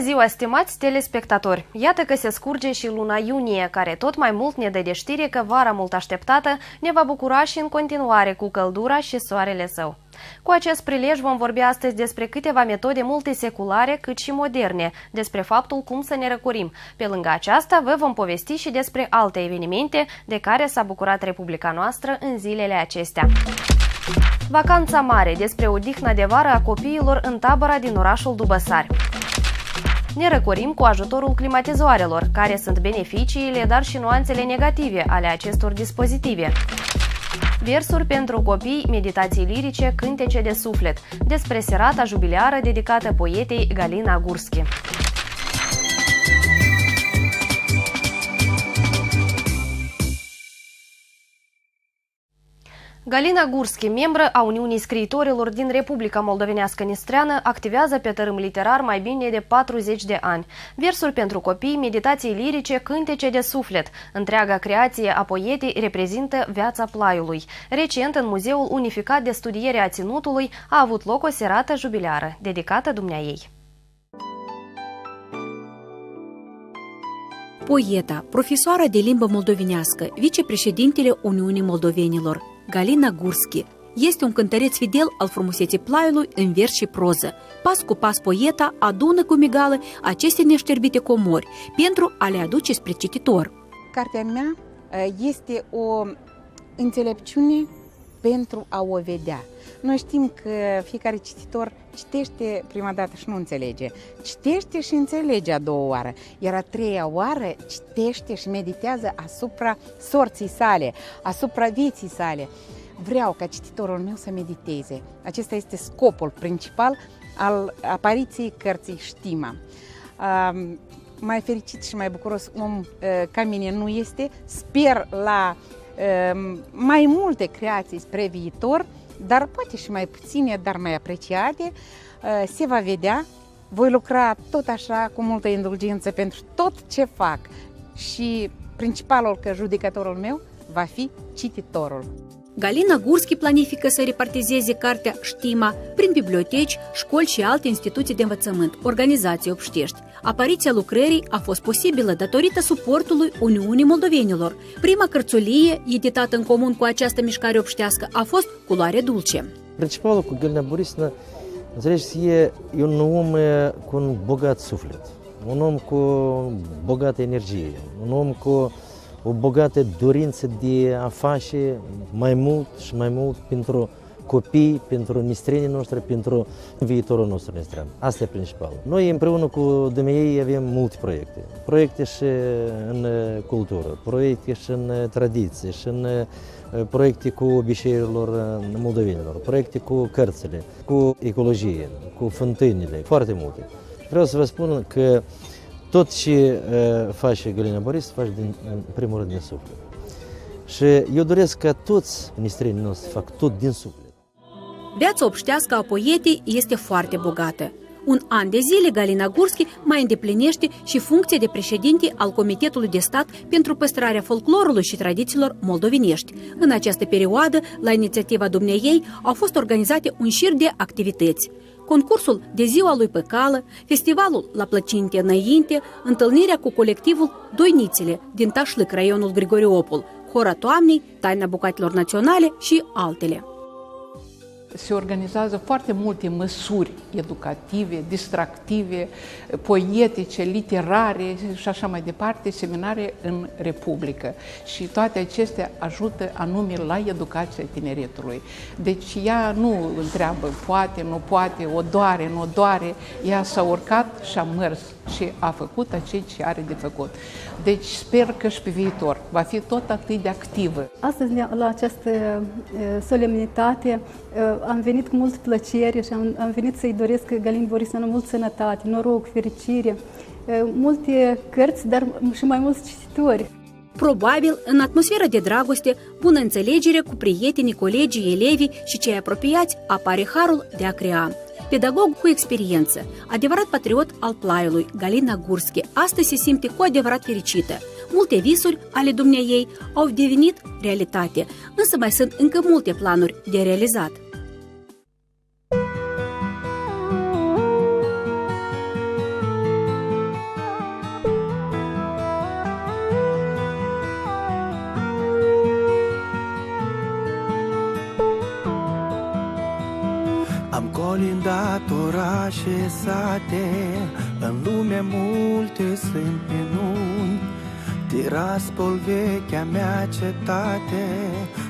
Bună ziua, stimați telespectatori! Iată că se scurge și luna iunie, care tot mai mult ne dă de știre că vara mult așteptată ne va bucura și în continuare cu căldura și soarele său. Cu acest prilej vom vorbi astăzi despre câteva metode multiseculare cât și moderne, despre faptul cum să ne răcorim. Pe lângă aceasta vă vom povesti și despre alte evenimente de care s-a bucurat Republica noastră în zilele acestea. Vacanța mare despre odihna de vară a copiilor în tabăra din orașul Dubăsari. Ne răcorim cu ajutorul climatizoarelor, care sunt beneficiile, dar și nuanțele negative ale acestor dispozitive. Versuri pentru copii, meditații lirice, cântece de suflet, despre serata jubileară dedicată poetei Galina Gurski. Galina Gurski, membră a Uniunii Scriitorilor din Republica Moldovenească Nistreană, activează pe tărâm literar mai bine de 40 de ani. Versuri pentru copii, meditații lirice, cântece de suflet. Întreaga creație a poetei reprezintă viața plaiului. Recent, în Muzeul Unificat de Studiere a Ținutului, a avut loc o serată jubileară, dedicată dumneaei. Poeta, profesoara de limbă moldovenească, vicepreședintele Uniunii Moldovenilor, Galina Gurski, este un cântăreț fidel al frumuseții plaiului în vers și proză. Pas cu pas poeta adună cu migală aceste neșterbite comori pentru a le aduce spre cititor. Cartea mea este o înțelepciune pentru a o vedea. Noi știm că fiecare cititor citește prima dată și nu înțelege. Citește și înțelege a doua oară, iar a treia oară citește și meditează asupra sorții sale, asupra vieții sale. Vreau ca cititorul meu să mediteze. Acesta este scopul principal al apariției cărții Știma. Uh, mai fericit și mai bucuros om uh, ca mine nu este. Sper la uh, mai multe creații spre viitor dar poate și mai puține, dar mai apreciate, uh, se va vedea. Voi lucra tot așa, cu multă indulgență pentru tot ce fac și principalul că judecătorul meu va fi cititorul. Galina Gurski planifică să repartizeze cartea Știma prin biblioteci, școli și alte instituții de învățământ, organizații obștești. Apariția lucrării a fost posibilă datorită suportului Uniunii Moldovenilor. Prima cărțulie, editată în comun cu această mișcare obștească, a fost Culoare Dulce. Principalul cu Galina Borisina, înțelegeți, e un om cu un bogat suflet, un om cu bogată energie, un om cu o bogată dorință de a face mai mult și mai mult pentru copii, pentru nistrenii noștri, pentru viitorul nostru nistrean. Asta e principal. Noi împreună cu dumneei avem multe proiecte. Proiecte și în cultură, proiecte și în tradiție, și în proiecte cu obiceiurilor moldovenilor, proiecte cu cărțile, cu ecologie, cu fântânile, foarte multe. Vreau să vă spun că tot ce uh, face Galina Boris, face din, în primul rând din suflet. Și eu doresc ca toți ministrenii noștri să fac tot din suflet. Viața obștească a poetei este foarte bogată. Un an de zile, Galina Gurski mai îndeplinește și funcția de președinte al Comitetului de Stat pentru păstrarea folclorului și tradițiilor moldovenești. În această perioadă, la inițiativa dumneiei, au fost organizate un șir de activități concursul de ziua lui pe cală, festivalul La Plăcinte înainte, întâlnirea cu colectivul Doinițele din Tașlăc, raionul Grigoriopol, Hora Toamnei, Taina Bucatelor Naționale și altele se organizează foarte multe măsuri educative, distractive, poetice, literare și așa mai departe, seminare în Republică. Și toate acestea ajută anume la educația tineretului. Deci ea nu întreabă poate, nu poate, o doare, nu o doare, ea s-a urcat și a mers și a făcut ceea ce are de făcut. Deci sper că și pe viitor va fi tot atât de activă. Astăzi, la această solemnitate, am venit cu multă plăcere și am, am venit să-i doresc Galin Borisanu mult sănătate, noroc, fericire, multe cărți, dar și mai mulți cititori. Probabil, în atmosfera de dragoste, bună înțelegere cu prietenii, colegii, elevii și cei apropiați, apare harul de a crea. Pedagog cu experiență, adevărat patriot al plaiului, Galina Gurski, astăzi se simte cu adevărat fericită. Multe visuri ale dumneiei au devenit realitate, însă mai sunt încă multe planuri de realizat. Orașe, sate În lume multe sunt minuni Tiraspol, vechea mea cetate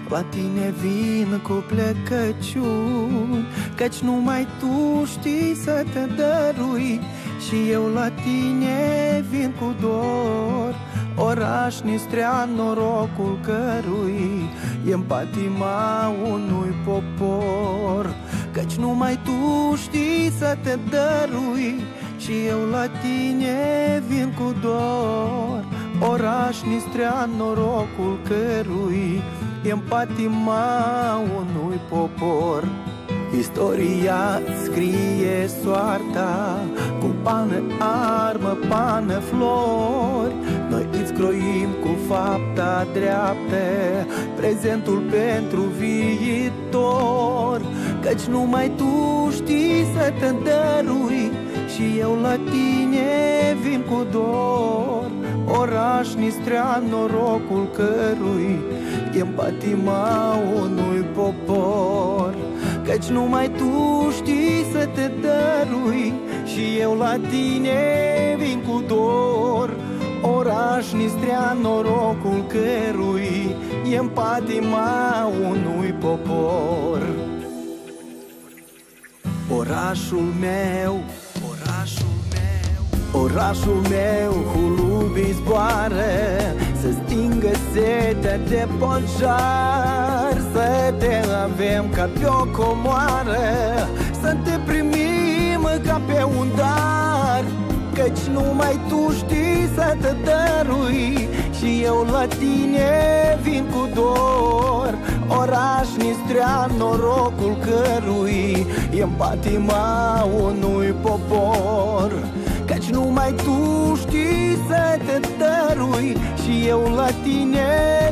La tine vin cu plecăciuni. Căci numai tu știi să te dărui Și eu la tine vin cu dor. Oraș nistrean, norocul cărui e în patima unui popor. Căci numai tu știi să te dărui Și eu la tine vin cu dor. Oraș nistrean, norocul cărui e în patima unui popor. Istoria scrie soarta Cu pană, armă, pană, flori. Noi îți croim cu fapta dreaptă Prezentul pentru viitor Căci numai tu știi să te dărui Și eu la tine vin cu dor. Oraș nistrean, norocul cărui e în patima unui popor. Căci numai tu știi să te dărui Și eu la tine vin cu dor. Oraș nistrean, norocul cărui e în patima unui popor Orașul meu, orașul meu Orașul meu, hulubii zboară Să stingă setea de pojar Să te avem ca pe o comoară Să te primim ca pe un dar Căci numai tu știi să te dărui Și eu la tine vin cu dor Oraș nistrean, norocul cărui e în patima unui popor. Căci numai tu știi să te dărui Și eu la tine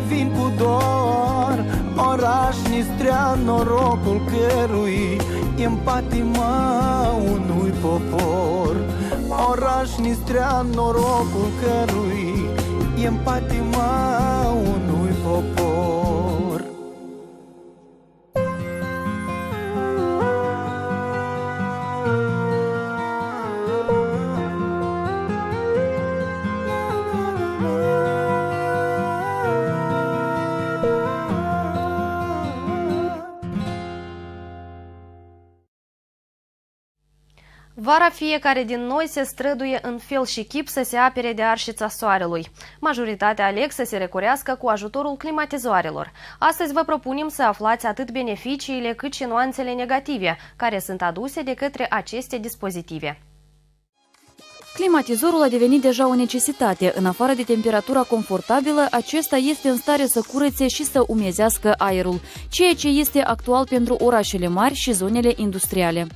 vin cu dor. Oraș nistrean, norocul cărui e în patima unui popor. Oraș nistrean, norocul cărui e în patima unui popor Vara fiecare din noi se străduie în fel și chip să se apere de arșița soarelui. Majoritatea aleg să se recurească cu ajutorul climatizoarelor. Astăzi vă propunem să aflați atât beneficiile cât și nuanțele negative care sunt aduse de către aceste dispozitive. Climatizorul a devenit deja o necesitate. În afară de temperatura confortabilă, acesta este în stare să curețe și să umezească aerul, ceea ce este actual pentru orașele mari și zonele industriale.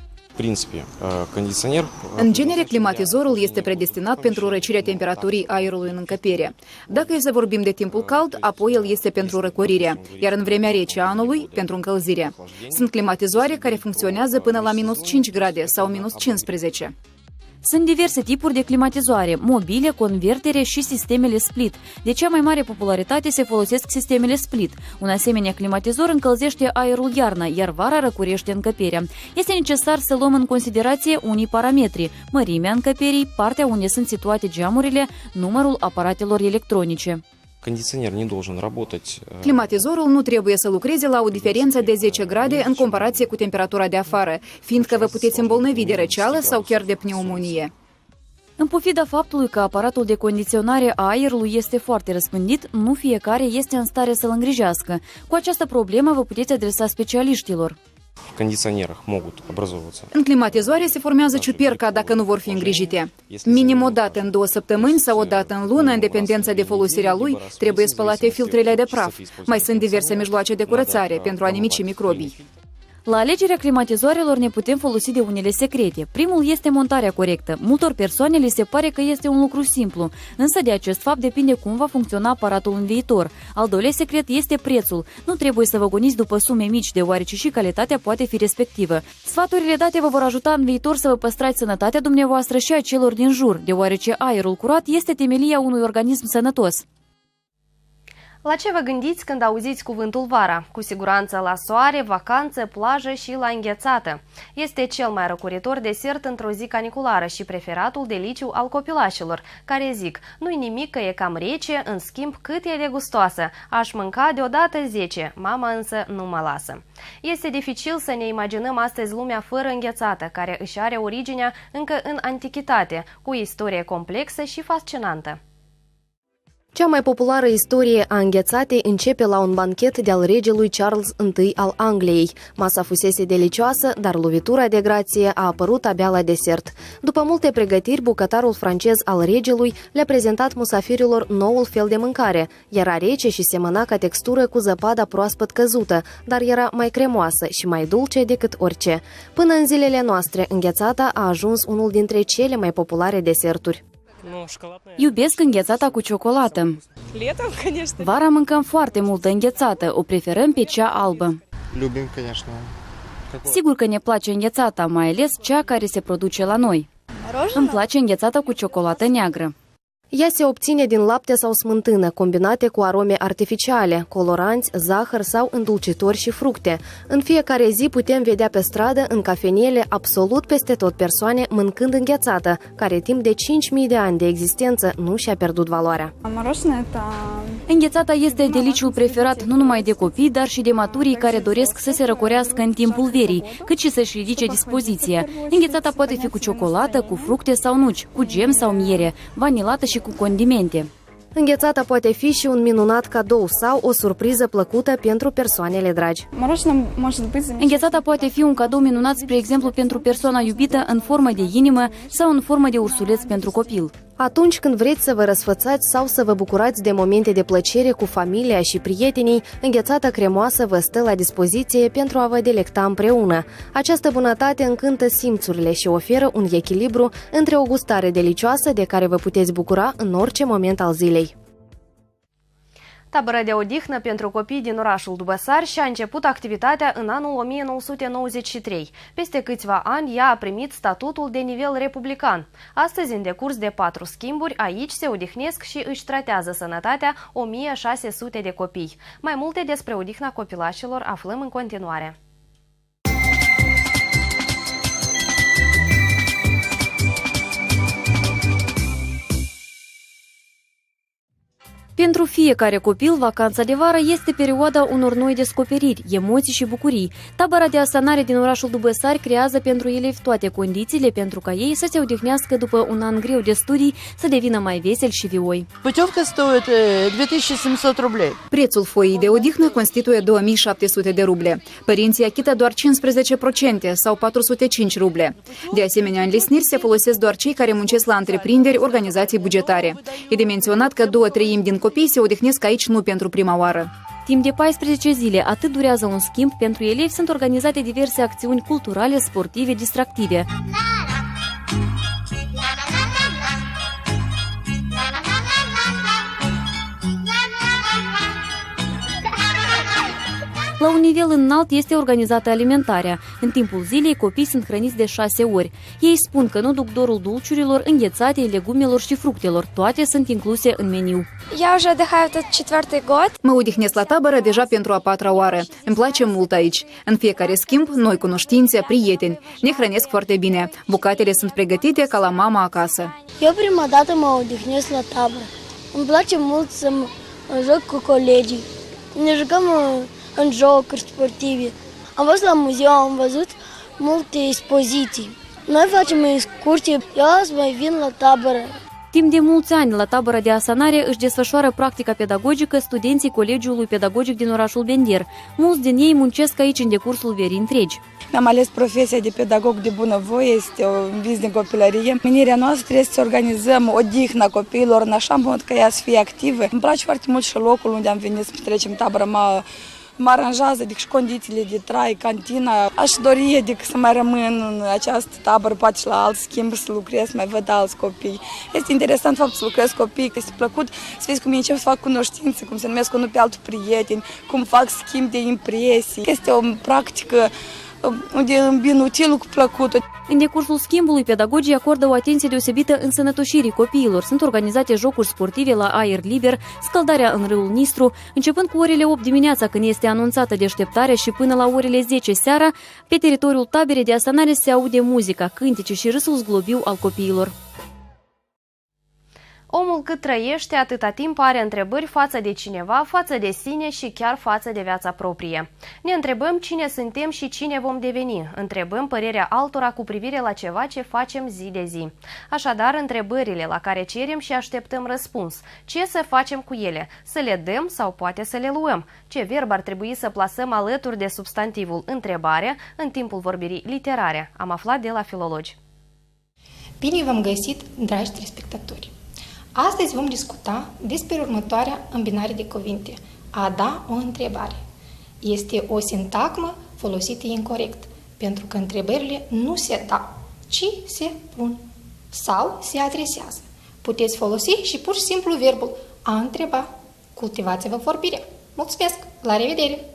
În genere, climatizorul este predestinat pentru răcirea temperaturii aerului în încăpere. Dacă e să vorbim de timpul cald, apoi el este pentru răcorire, iar în vremea rece a anului, pentru încălzire. Sunt climatizoare care funcționează până la minus 5 grade sau minus 15. Sunt diverse tipuri de climatizoare, mobile, convertere și sistemele split. De cea mai mare popularitate se folosesc sistemele split. Un asemenea climatizor încălzește aerul iarna, iar vara răcurește încăperea. Este necesar să luăm în considerație unii parametri, mărimea încăperii, partea unde sunt situate geamurile, numărul aparatelor electronice. Кондиционер не должен работать... Climatizorul nu trebuie să lucreze la o diferență de 10 grade în comparație cu temperatura de afară, fiindcă vă puteți îmbolnăvi de răceală sau chiar de pneumonie. În pofida faptului că aparatul de condiționare a aerului este foarte răspândit, nu fiecare este în stare să-l îngrijească. Cu această problemă vă puteți adresa specialiștilor. В кондиционерах могут образовываться. În climatizoare se formează ciuperca dacă nu vor fi îngrijite. Minim o dată în două săptămâni sau o dată în lună, în dependență de folosirea lui, trebuie spălate filtrele de praf. Mai sunt diverse mijloace de curățare pentru a nimici microbii. La alegerea climatizoarelor ne putem folosi de unele secrete. Primul este montarea corectă. Multor persoane li se pare că este un lucru simplu, însă de acest fapt depinde cum va funcționa aparatul în viitor. Al doilea secret este prețul. Nu trebuie să vă goniți după sume mici, deoarece și calitatea poate fi respectivă. Sfaturile date vă vor ajuta în viitor să vă păstrați sănătatea dumneavoastră și a celor din jur, deoarece aerul curat este temelia unui organism sănătos. La ce vă gândiți când auziți cuvântul vara? Cu siguranță la soare, vacanță, plajă și la înghețată. Este cel mai răcoritor desert într-o zi caniculară și preferatul deliciu al copilașilor, care zic, nu-i nimic că e cam rece, în schimb cât e de gustoasă. Aș mânca deodată 10, mama însă nu mă lasă. Este dificil să ne imaginăm astăzi lumea fără înghețată, care își are originea încă în antichitate, cu o istorie complexă și fascinantă. Cea mai populară istorie a înghețatei începe la un banchet de-al regelui Charles I al Angliei. Masa fusese delicioasă, dar lovitura de grație a apărut abia la desert. După multe pregătiri, bucătarul francez al regelui le-a prezentat musafirilor noul fel de mâncare. Era rece și semăna ca textură cu zăpada proaspăt căzută, dar era mai cremoasă și mai dulce decât orice. Până în zilele noastre, înghețata a ajuns unul dintre cele mai populare deserturi. Eu iubesc înghețata cu ciocolată. Vara mâncăm foarte multă înghețată, o preferăm pe cea albă. Sigur că ne place înghețata, mai ales cea care se produce la noi. Îmi place înghețata cu ciocolată neagră. Ea se obține din lapte sau smântână, combinate cu arome artificiale, coloranți, zahăr sau îndulcitori și fructe. În fiecare zi putem vedea pe stradă, în cafeniele, absolut peste tot persoane mâncând înghețată, care timp de 5.000 de ani de existență nu și-a pierdut valoarea. Înghețata este deliciul preferat nu numai de copii, dar și de maturii care doresc să se răcorească în timpul verii, cât și să-și ridice dispoziția. Înghețata poate fi cu ciocolată, cu fructe sau nuci, cu gem sau miere, vanilată și cu condimente. Înghețata poate fi și un minunat cadou sau o surpriză plăcută pentru persoanele dragi. Înghețata poate fi un cadou minunat, spre exemplu, pentru persoana iubită în formă de inimă sau în formă de ursuleț pentru copil. Atunci când vreți să vă răsfățați sau să vă bucurați de momente de plăcere cu familia și prietenii, înghețata cremoasă vă stă la dispoziție pentru a vă delecta împreună. Această bunătate încântă simțurile și oferă un echilibru între o gustare delicioasă de care vă puteți bucura în orice moment al zilei. Tabăra de odihnă pentru copii din orașul Dubăsar și-a început activitatea în anul 1993. Peste câțiva ani, ea a primit statutul de nivel republican. Astăzi, în decurs de patru schimburi, aici se odihnesc și își tratează sănătatea 1600 de copii. Mai multe despre odihna copilașilor aflăm în continuare. Pentru fiecare copil, vacanța de vară este perioada unor noi descoperiri, emoții și bucurii. Tabăra de asanare din orașul Dubăsari creează pentru elevi toate condițiile pentru ca ei să se odihnească după un an greu de studii, să devină mai veseli și vioi. Путевка стоит э, 2700 рублей. Prețul foii de odihnă constituie 2700 de ruble. Părinții achită doar 15% sau 405 ruble. De asemenea, în lesniri se folosesc doar cei care muncesc la întreprinderi, organizații bugetare. E de menționat că două treimi din copii se odihnesc aici nu pentru prima oară. Timp de 14 zile, atât durează un schimb, pentru elevi sunt organizate diverse acțiuni culturale, sportive, distractive. La un nivel înalt este organizată alimentarea. În timpul zilei, copiii sunt hrăniți de șase ori. Ei spun că nu duc dorul dulciurilor, înghețatei, legumelor și fructelor. Toate sunt incluse în meniu. Я уже отдыхаю этот четвертый год. Mă odihnesc la tabără deja pentru a patra oară. Îmi place mult aici. În fiecare schimb, noi cunoștințe, prieteni. Ne hrănesc foarte bine. Bucatele sunt pregătite ca la mama acasă. Eu prima dată mă odihnesc la tabără. Îmi place mult să mă joc cu colegii. Ne jucăm uh, în jocuri sportive. Am fost la muzeu, am văzut multe expoziții. Noi facem excursie, eu azi mai vin la tabără. Timp de mulți ani, la tabăra de asanare își desfășoară practica pedagogică studenții Colegiului Pedagogic din orașul Bender. Mulți din ei muncesc aici în decursul verii întregi. Mi-am ales profesia de pedagog de bunăvoie, este un vis din copilărie. Menirea noastră este să organizăm odihna copiilor în așa mod că ea să fie activă. Îmi place foarte mult și locul unde am venit să trecem tabără. Mă, mă aranjează adică și condițiile de trai, cantina. Aș dori adică să mai rămân în această tabără, poate și la alt schimb să lucrez, să mai văd alți copii. Este interesant faptul să lucrez cu copii, că este plăcut să vezi cum ei încep să fac cunoștințe, cum se numesc unul pe altul prieteni, cum fac schimb de impresii. Este o practică unde îmbin utilul cu plăcutul. În decursul schimbului, pedagogii acordă o atenție deosebită însănătoșirii copiilor. Sunt organizate jocuri sportive la aer liber, scăldarea în râul Nistru, începând cu orele 8 dimineața, când este anunțată deșteptarea și până la orele 10 seara, pe teritoriul taberei de asanare se aude muzica, cântece și râsul zglobiu al copiilor. Omul cât trăiește, atâta timp are întrebări față de cineva, față de sine și chiar față de viața proprie. Ne întrebăm cine suntem și cine vom deveni. Întrebăm părerea altora cu privire la ceva ce facem zi de zi. Așadar, întrebările la care cerem și așteptăm răspuns. Ce să facem cu ele? Să le dăm sau poate să le luăm? Ce verb ar trebui să plasăm alături de substantivul întrebare în timpul vorbirii literare? Am aflat de la filologi. Bine v-am găsit, dragi telespectatori! Astăzi vom discuta despre următoarea îmbinare de cuvinte. A da o întrebare. Este o sintagmă folosită incorrect, pentru că întrebările nu se dau, ci se pun sau se adresează. Puteți folosi și pur și simplu verbul a întreba. Cultivați-vă vorbirea. Mulțumesc! La revedere!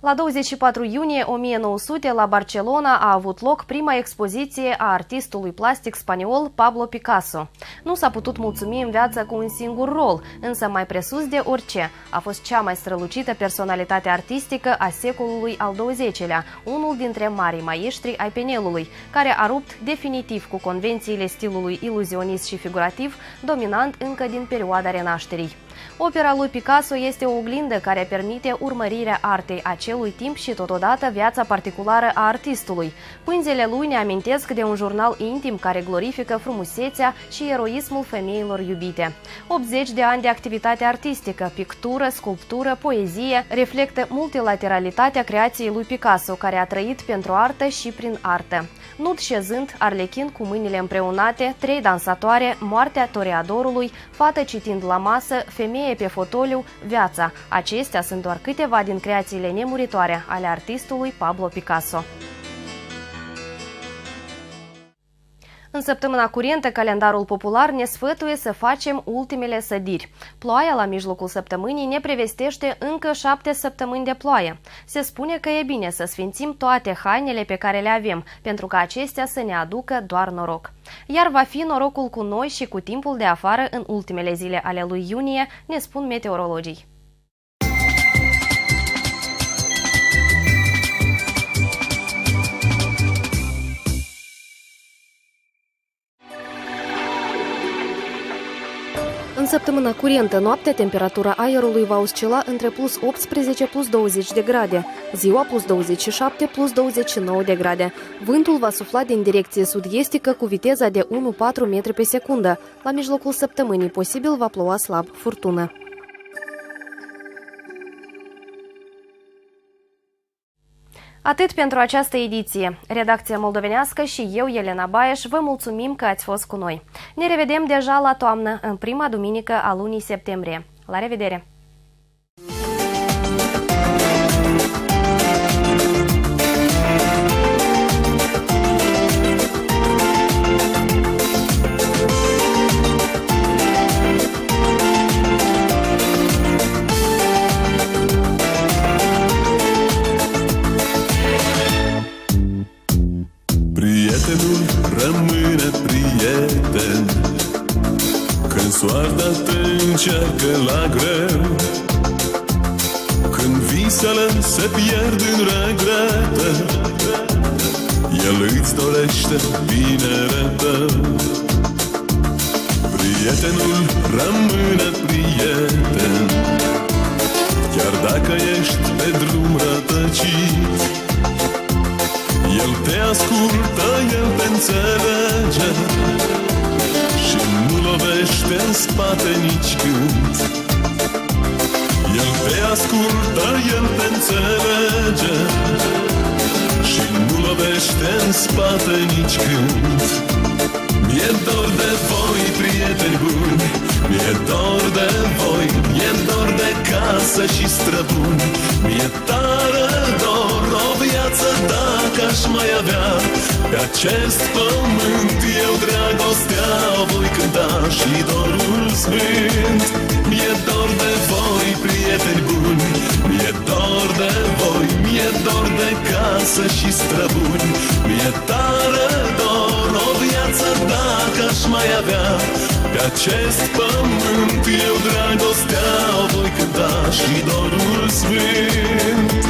La 24 iunie 1900, la Barcelona, a avut loc prima expoziție a artistului plastic spaniol Pablo Picasso. Nu s-a putut mulțumi în viață cu un singur rol, însă mai presus de orice, a fost cea mai strălucită personalitate artistică a secolului al XX-lea, unul dintre marii maestri ai penelului, care a rupt definitiv cu convențiile stilului iluzionist și figurativ, dominant încă din perioada renașterii. Opera lui Picasso este o oglindă care permite urmărirea artei acelui timp și totodată viața particulară a artistului. Pânzele lui ne amintesc de un jurnal intim care glorifică frumusețea și eroismul femeilor iubite. 80 de ani de activitate artistică, pictură, sculptură, poezie reflectă multilateralitatea creației lui Picasso, care a trăit pentru artă și prin artă. Nud șezând, arlechin cu mâinile împreunate, trei dansatoare, moartea toreadorului, fată citind la masă, femeie pe fotoliu, viața. Acestea sunt doar câteva din creațiile nemuritoare ale artistului Pablo Picasso. În săptămâna curentă, calendarul popular ne sfătuie să facem ultimele sădiri. Ploaia la mijlocul săptămânii ne prevestește încă șapte săptămâni de ploaie. Se spune că e bine să sfințim toate hainele pe care le avem, pentru ca acestea să ne aducă doar noroc. Iar va fi norocul cu noi și cu timpul de afară în ultimele zile ale lui iunie, ne spun meteorologii. În săptămâna curentă, noaptea, temperatura aerului va oscila între plus 18 plus 20 de grade, ziua plus 27 plus 29 de grade. Vântul va sufla din direcție sud-estică cu viteza de 1-4 metri pe secundă. La mijlocul săptămânii posibil va ploua slab furtună. Atât pentru această ediție. Redacția moldovenească și eu, Elena Baieș, vă mulțumim că ați fost cu noi. Ne revedem deja la toamnă, în prima duminică a lunii septembrie. La revedere! Visele se pierd în regrete El îți dorește binele tău Prietenul rămâne prieten. Chiar dacă ești pe drum rătăcit el te ascultă, El te înțelege. Și nu lovește în spate nici când El te ascultă, El te înțelege Și nu lovește în spate nici când. Mi-e dor de voi, prieteni buni Mi-e dor de voi, mi-e dor de casă și străbuni. Mi-e tare dor o viață dacă aș mai avea Pe acest pământ eu dragostea voi cânta și dorul sfânt. Mi-e dor de voi, prieteni buni Mi-e dor de voi, mi-e dor de casă și străbuni. Mi-e tare dor o viață dacă aș mai avea. Pe acest pământ eu dragostea o voi cânta și dorul sfânt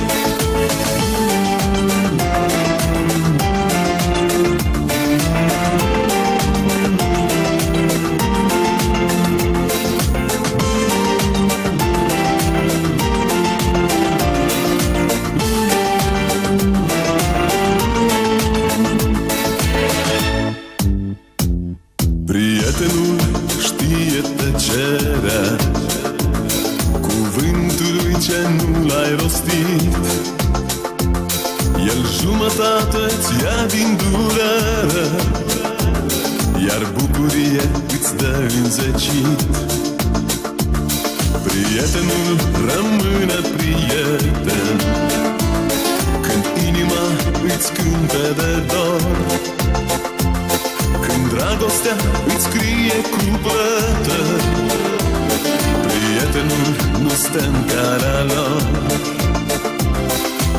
stă în calea lor.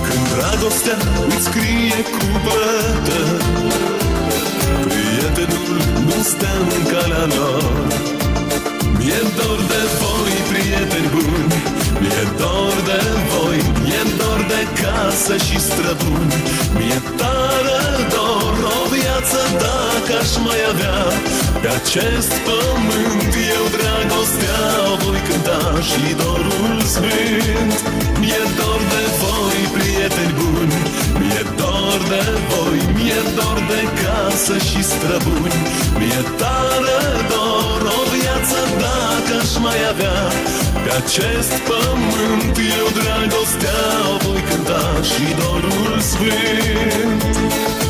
Când dragostea îți scrie cu plătă Prietenul nu stă în calea lor. Mi-e dor de voi, prieteni buni Mi-e dor de voi, mi-e dor de casă și străbuni. Mi-e tare dor o viață dacă aș mai avea Pe acest pământ eu dragostea o voi cânta și dorul sfânt. Mi-e dor de voi, prieteni buni Mi-e dor de voi, mi-e dor de casă și străbuni. Mi-e tare dor o viață dacă aș mai avea. Pe acest pământ eu dragostea o voi cânta și dorul sfânt